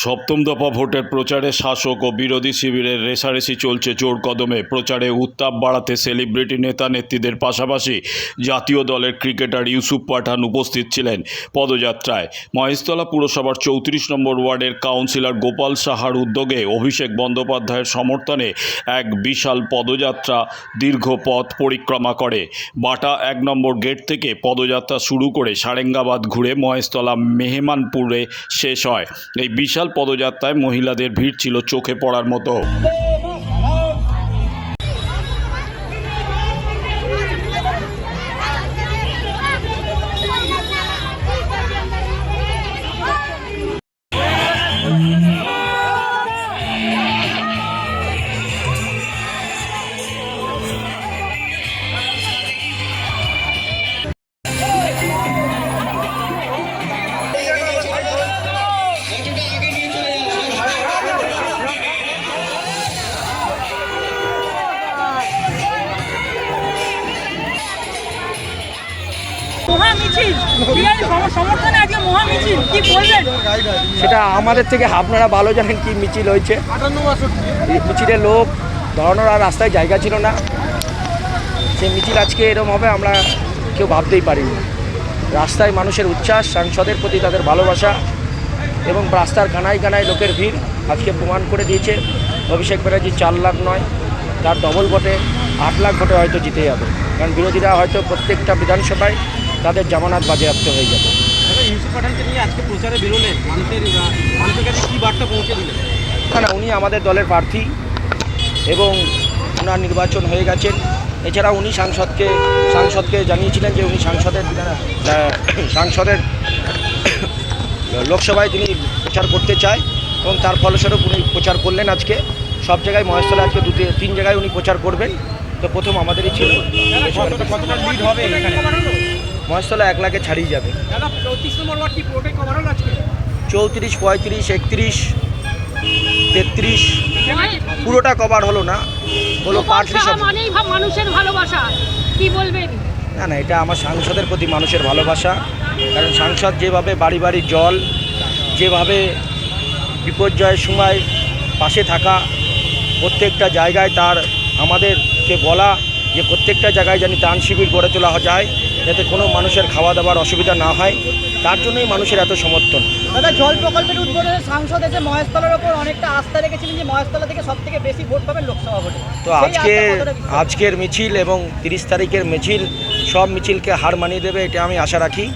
সপ্তম দফা ভোটের প্রচারে শাসক ও বিরোধী শিবিরের রেশারেশি চলছে জোর কদমে। প্রচারে উত্তাপ বাড়াতে সেলিব্রিটি নেতা নেত্রীদের পাশাপাশি জাতীয় দলের ক্রিকেটার ইউসুফ পাঠান উপস্থিত ছিলেন পদযাত্রায়। মহেশতলা পুরসভার চৌত্রিশ নম্বর ওয়ার্ডের কাউন্সিলর গোপাল সাহার উদ্যোগে অভিষেক বন্দ্যোপাধ্যায়ের সমর্থনে এক বিশাল পদযাত্রা দীর্ঘ পথ পরিক্রমা করে। বাটা এক নম্বর গেট থেকে পদযাত্রা শুরু করে সারেঙ্গাবাদ ঘুরে মহেশতলা মেহমানপুরে শেষ হয়। এই বিশাল পদযাত্রায় মহিলাদের ভিড় ছিল চোখে পড়ার মতো। সেটা আমাদের থেকে আপনারা ভালো জানেন কি মিছিল হয়েছে। মিছিলের লোক দাঁড়ানোর আর রাস্তায় জায়গা ছিল না। সেই মিছিল আজকে এরম হবে, আমরা কেউ ভাবতেই পারিনি। রাস্তায় মানুষের উচ্ছ্বাস, সাংসদের প্রতি তাদের ভালোবাসা এবং রাস্তার কানায় কানায় লোকের ভিড় আজকে প্রমাণ করে দিয়েছে। অভিষেক ব্যানার্জি চার লাখ নয়, তার ডবল ভোটে আট লাখ ভোটে হয়তো জিতে যাবে। কারণ বিরোধীরা হয়তো প্রত্যেকটা বিধানসভায় তাদের জামানত বাজেয়াপ্ত হয়ে যাবে। না না উনি আমাদের দলের প্রার্থী এবং ওনার নির্বাচন হয়ে গেছেন এছাড়া উনি সাংসদকে সাংসদকে জানিয়েছিলেন যে উনি সাংসদের সাংসদের লোকসভায় তিনি প্রচার করতে চায় এবং তার ফলস্বরূপ উনি প্রচার করলেন আজকে। সব জায়গায় মহেশতলা আজকে দু তিন জায়গায় উনি প্রচার করবেন। তো প্রথম আমাদেরই ছিল। কতটা লিড হবে মহেশতলা এক লাখে ছাড়িয়ে যাবে। চৌত্রিশ পঁয়ত্রিশ একত্রিশ তেত্রিশ পুরোটা কভার হলো না। হলো পার্টলি মানেই মানুষের ভালোবাসা। কি বলবেন? না না এটা আমার সাংসদের প্রতি মানুষের ভালোবাসা। কারণ সাংসদ যেভাবে বাড়ি বাড়ি জল যেভাবে বিপর্যয়ের সময় পাশে থাকা প্রত্যেকটা জায়গায় তার আমাদেরকে বলা যে প্রত্যেকটা জায়গায় জানি ত্রাণ শিবির গড়ে তোলা যায়। যাতে কোনো মানুষের খাওয়া দাওয়ার অসুবিধা না হয় তার জন্যই মানুষের এত সমর্থন। দাদা জল প্রকল্পের উদ্বোধনে সাংসদ এসে মহেশতলার ওপর অনেকটা আস্থা রেখেছিলেন যে মহেশতলা থেকে সব থেকে বেশি ভোট পাবেন লোকসভা ভোটে। তো আজকে? আজকের মিছিল এবং তিরিশ তারিখের মিছিল সব মিছিলকে হার মানিয়ে দেবে এটা আমি আশা রাখি।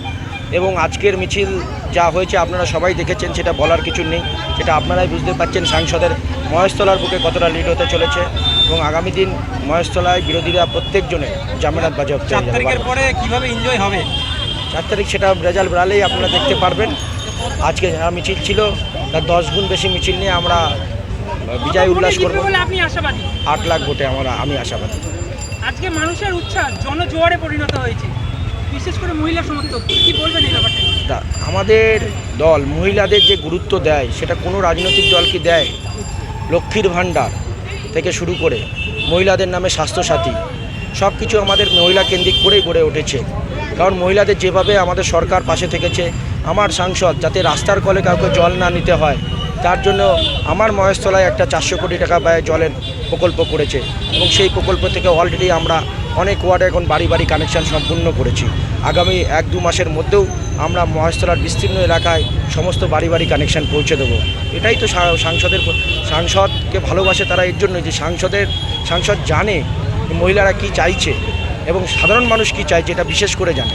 এবং আজকের মিছিল যা হয়েছে আপনারা সবাই দেখেছেন সেটা বলার কিছু নেই। সেটা আপনারাই বুঝতে পারছেন সাংসদের মহেশতলার বুকে কতটা লিড হতে চলেছে। এবং আগামী দিন মহেশতলায় বিরোধীরা প্রত্যেকজনে জামানত বাজেয়াপ্ত চার তারিখের পরে কীভাবে এনজয় হবে? চার তারিখ সেটা রেজাল্ট বেরালেই আপনারা দেখতে পারবেন। আজকে যারা মিছিল ছিল তার দশ গুণ বেশি মিছিল নিয়ে আমরা বিজয় উল্লাস করব। আপনি আশাবাদী? আট লাখ ভোটে আমরা আমি আশাবাদী। আজকে মানুষের উচ্ছ্বাস জনজোয়ারে পরিণত হয়েছে। বিশেষ করে মহিলা সমর্থক কি বলবেন এই ব্যাপারটা? আমাদের দল মহিলাদের যে গুরুত্ব দেয় সেটা কোনো রাজনৈতিক দল কি দেয়? লক্ষ্মীর ভাণ্ডার। থেকে শুরু করে মহিলাদের নামে স্বাস্থ্যসাথী, সব কিছু আমাদের মহিলা কেন্দ্রিক করেই গড়ে উঠেছে। কারণ মহিলাদের যেভাবে আমাদের সরকার পাশে থেকেছে, আমার সাংসদ, যাতে রাস্তার কলে কাউকে জল না নিতে হয়, তার জন্য আমার মহেশতলায় একটা চারশো কোটি টাকা ব্যয় জলের প্রকল্প করেছে। এবং সেই প্রকল্প থেকে অলরেডি আমরা অনেক ওয়ার্ডে এখন বাড়ি বাড়ি কানেকশান সম্পূর্ণ করেছি। আগামী এক দু মাসের মধ্যেও আমরা মহেশতলার বিস্তীর্ণ এলাকায় সমস্ত বাড়ি বাড়ি কানেকশন পৌঁছে দেবো। এটাই তো সাংসদের সাংসদকে ভালোবাসে তারা এর জন্য যে সাংসদের, সাংসদ জানে মহিলারা কি চাইছে এবং সাধারণ মানুষ কি চাইছে এটা বিশেষ করে জানে।